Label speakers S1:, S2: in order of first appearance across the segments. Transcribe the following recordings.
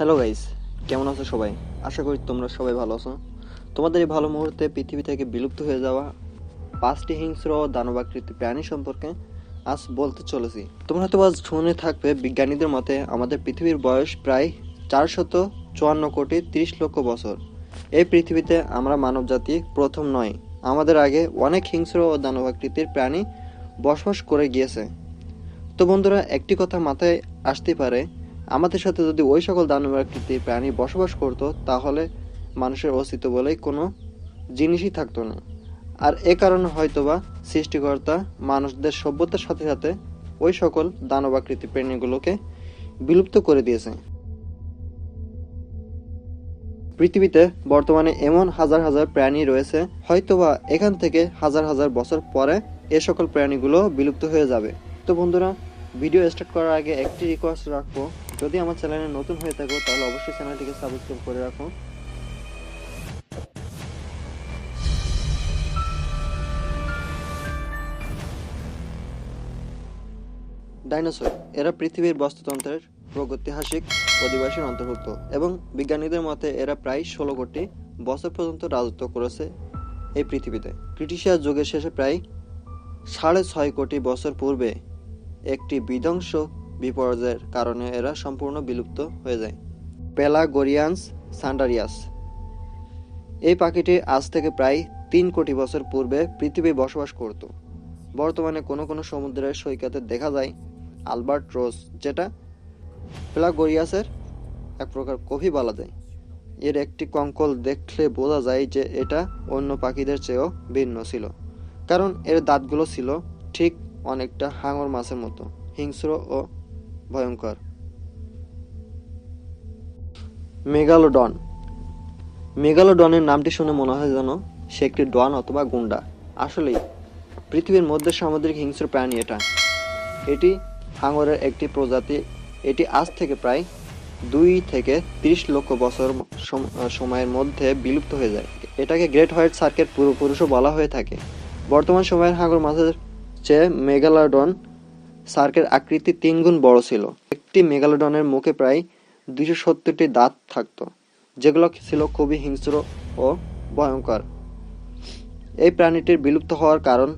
S1: Hello guys কেমন আছো সবাই? আশা করি তোমরা সবাই ভালো আছো। তোমাদের এই ভালো মুহূর্তে পৃথিবী থেকে বিলুপ্ত হয়ে যাওয়া পাঁচটি হিংস্র দানবাকৃতি প্রাণী সম্পর্কে আজ বলতে চলেছি। তোমরা হয়তো আজ শুনে থাকবে, বিজ্ঞানীদের মতে আমাদের পৃথিবীর বয়স প্রায় চারশত চুয়ান্ন কোটি তিরিশ লক্ষ বছর। এই পৃথিবীতে আমরা মানবজাতি প্রথম নয়। আমাদের আগে অনেক হিংস্র ও দানবাকৃতির প্রাণী বসবাস করে গিয়েছে। তো বন্ধুরা, একটি কথা মাথায় আসতে পারে আমাদের সাথে যদি ওই সকল দানবাকৃতির প্রাণী বসবাস করতো, তাহলে মানুষের অস্তিত্ব বলেই কোনো জিনিসই থাকতো না। আর এ কারণে হয়তোবা সৃষ্টিকর্তা মানুষদের সভ্যতার সাথে সাথে ওই সকল দানবাকৃতি প্রাণীগুলোকে বিলুপ্ত করে দিয়েছে। পৃথিবীতে বর্তমানে এমন হাজার হাজার প্রাণী রয়েছে, হয়তোবা এখান থেকে হাজার হাজার বছর পরে এ সকল প্রাণীগুলো বিলুপ্ত হয়ে যাবে। তো বন্ধুরা, ভিডিও স্টার্ট করার আগে একটি রিকোয়েস্ট রাখব। যদি আমার চ্যানেলে নতুন হয়ে থাকো, তাহলে অবশ্যই চ্যানেলটিকে সাবস্ক্রাইব করে রাখো। ডাইনোসর, এরা পৃথিবীর বাস্তুতন্ত্রের প্রাগৈতিহাসিক অধিবাসীর অন্তর্ভুক্ত এবং বিজ্ঞানীদের মতে এরা প্রায় ষোলো কোটি বছর পর্যন্ত রাজত্ব করেছে এই পৃথিবীতে। ক্রিটিশিয়াস যুগের শেষে প্রায় সাড়ে ছয় কোটি বছর পূর্বে একটি বিধ্বংস বিপর্যয়ের কারণে এরা সম্পূর্ণ বিলুপ্ত হয়ে যায়। পেলাগোরিয়ান্স সান্ডারিয়াস। এই পাখিটি আজ থেকে প্রায় তিন কোটি বছর পূর্বে পৃথিবী বসবাস করত। বর্তমানে কোনো কোনো সমুদ্রের সৈকতে দেখা যায় আলবার্ট রোজ, যেটা পেলাগোরিয়াসের এক প্রকার কফি বলা যায় এর একটি কঙ্কল দেখলে বোঝা যায় যে এটা অন্য পাখিদের চেয়েও ভিন্ন ছিল, কারণ এর দাঁতগুলো ছিল ঠিক অনেকটা হাঙর মাছের মতো, হিংস্র ও ভয়ঙ্কর। মেগালোডন। মেগালোডনের নামটি শুনে মনে হয় যেন সে একটি ডন অথবা গুন্ডা। আসলেই, পৃথিবীর মধ্যে সামুদ্রিক হিংস্র প্রাণী এটা। এটি হাঙরের একটি প্রজাতি। এটি আজ থেকে প্রায় দুই থেকে তিরিশ লক্ষ বছর সময়ের মধ্যে বিলুপ্ত হয়ে যায়। এটাকে গ্রেট হোয়াইট সার্কের পূর্বপুরুষও বলা হয়ে থাকে। বর্তমান সময়ের হাঙর মাছের চেয়ে মেগালোডন সার্কের আকৃতি তিন গুণ বড় ছিল। একটি মেগালোডনের মুখে প্রায় দুইশো সত্তরটি দাঁত থাকতো, যেগুলো ছিল খুবই হিংস্র ও ভয়ঙ্কর। এই প্রাণীটির বিলুপ্ত হওয়ার কারণ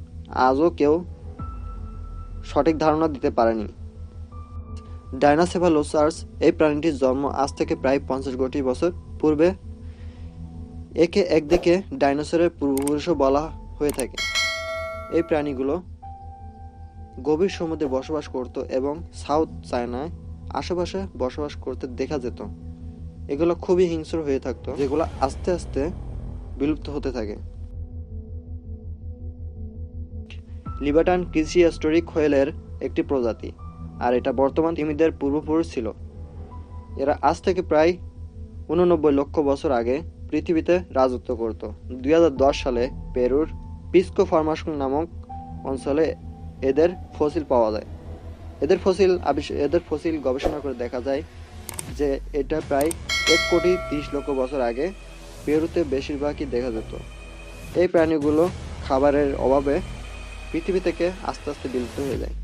S1: আজও কেউ সঠিক ধারণা দিতে পারেনি। ডাইনাসেফালোসার্স এই প্রাণীটির জন্ম আজ থেকে প্রায় পঞ্চাশ কোটি বছর পূর্বে। একে একদিকে ডাইনোসরের পূর্বপুরুষও বলা হয়ে থাকে। এই প্রাণীগুলো গভীর সমুদ্রে বসবাস করত এবং সাউথ চায়নায় আশেপাশে বসবাস করতে দেখা যেত। এগুলো খুবই হিংস্র হয়ে থাকতো, যেগুলো আস্তে আস্তে বিলুপ্ত হতে থাকে। লিবাটান ক্রিসিয়াস্টোরিক হোয়েলের একটি প্রজাতি, আর এটা বর্তমান তিমিদের পূর্বপুরুষ ছিল। এরা আজ থেকে প্রায় উননব্বই লক্ষ বছর আগে পৃথিবীতে রাজত্ব করত। দুই হাজার দশ সালে পেরুর পিসকো ফরমাশন নামক অঞ্চলে এদের ফসিল পাওয়া যায়। এদের ফসিল এদের ফসিল গবেষণা করে দেখা যায় যে এটা প্রায় এক কোটি তিরিশ লক্ষ বছর আগে পেরুতে বেশিরভাগই দেখা যেত। এই প্রাণীগুলো খাবারের অভাবে পৃথিবী থেকে আস্তে আস্তে বিলুপ্ত হয়ে যায়।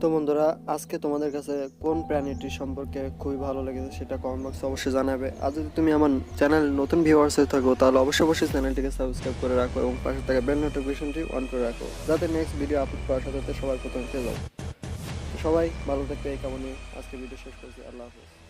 S1: তো বন্ধুরা, আজকে তোমাদের কাছে কোন প্রাণীটি সম্পর্কে খুবই ভালো লেগেছে সেটা কমেন্ট বক্সে অবশ্যই জানাবে। আর যদি তুমি আমার চ্যানেল নতুন ভিউয়ার্স হয়ে থাকো, তাহলে অবশ্যই অবশ্যই চ্যানেলটিকে সাবস্ক্রাইব করে রাখো এবং পাশে থাকা বেল নোটিফিকেশনটি অন করে রাখো। যাতে নেক্সট ভিডিও আপলোড করার সাথে সবার প্রথমে পেয়ে যাও। সবাই ভালো থাকবে, এই কামনে আজকে ভিডিও শেষ করছি। আল্লাহ হাফেজ।